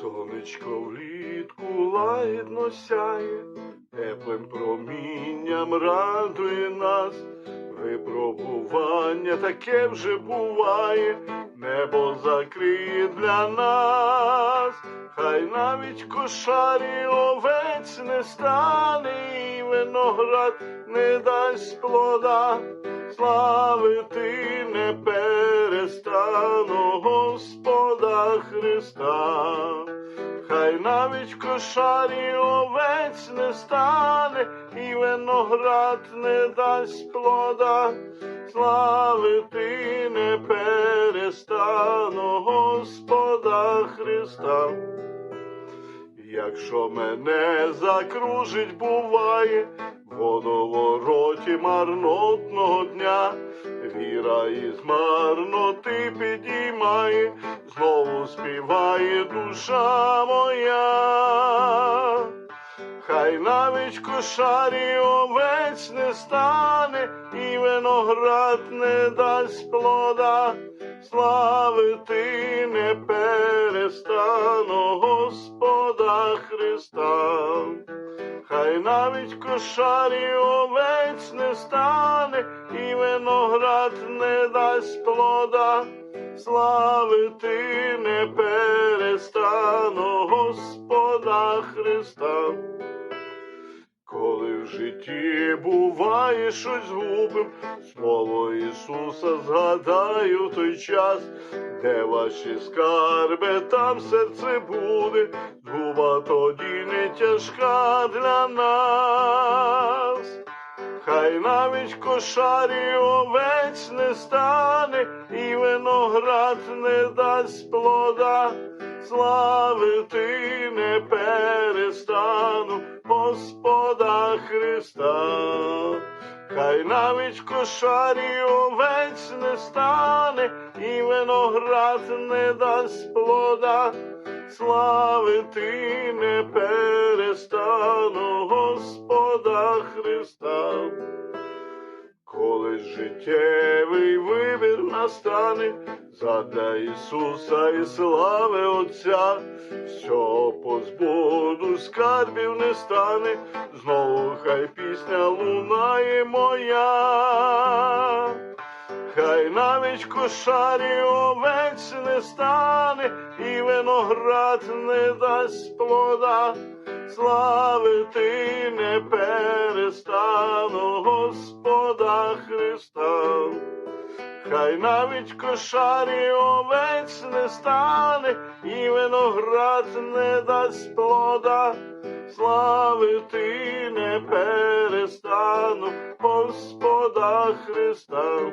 Сонечко влітку лагідно сяє, теплим промінням радує нас. Випробування таке вже буває, небо закриє для нас, хай навіть кошарі овець не стане, і виноград не дасть плода, славити не перестану Господа Христа. Хай навіть кошарі овець не стане, і виноград не дасть плода, славити не перестану Господа Христа. Якщо мене закружить, буває водовороті марнотного дня, віра із марноти підіймає, знову співає душа моя. Хай навіть кошарі овець не стане, і виноград не дасть плода, славити не перестану Господа Христа. Хай навіть кошарі овець не стане, і виноград не дасть плода, славити не перестану Господа Христа. Коли в житті буває щось губим, слово Ісуса згадаю той час, де ваші скарби, там серце буде, згуба тоді не тяжка для нас. Навіть кошарі овець не стане, і виноград не дасть плода, славити не перестану Господа Христа. Хай навіть кошарі овець не стане, і виноград не дасть плода, славити не перестану Господа Христа. Життєвий вибір настане, задля Ісуса і слави Отця, що позбуду скарбів не стане, знову хай пісня лунає моя. Хай навіть кошарі овець не стане, і виноград не дасть плода, славити не перестану Господа Христа. Хай навіть кошарі овець не стане, і виноград не дасть плода, славити не перестану Господа Христа.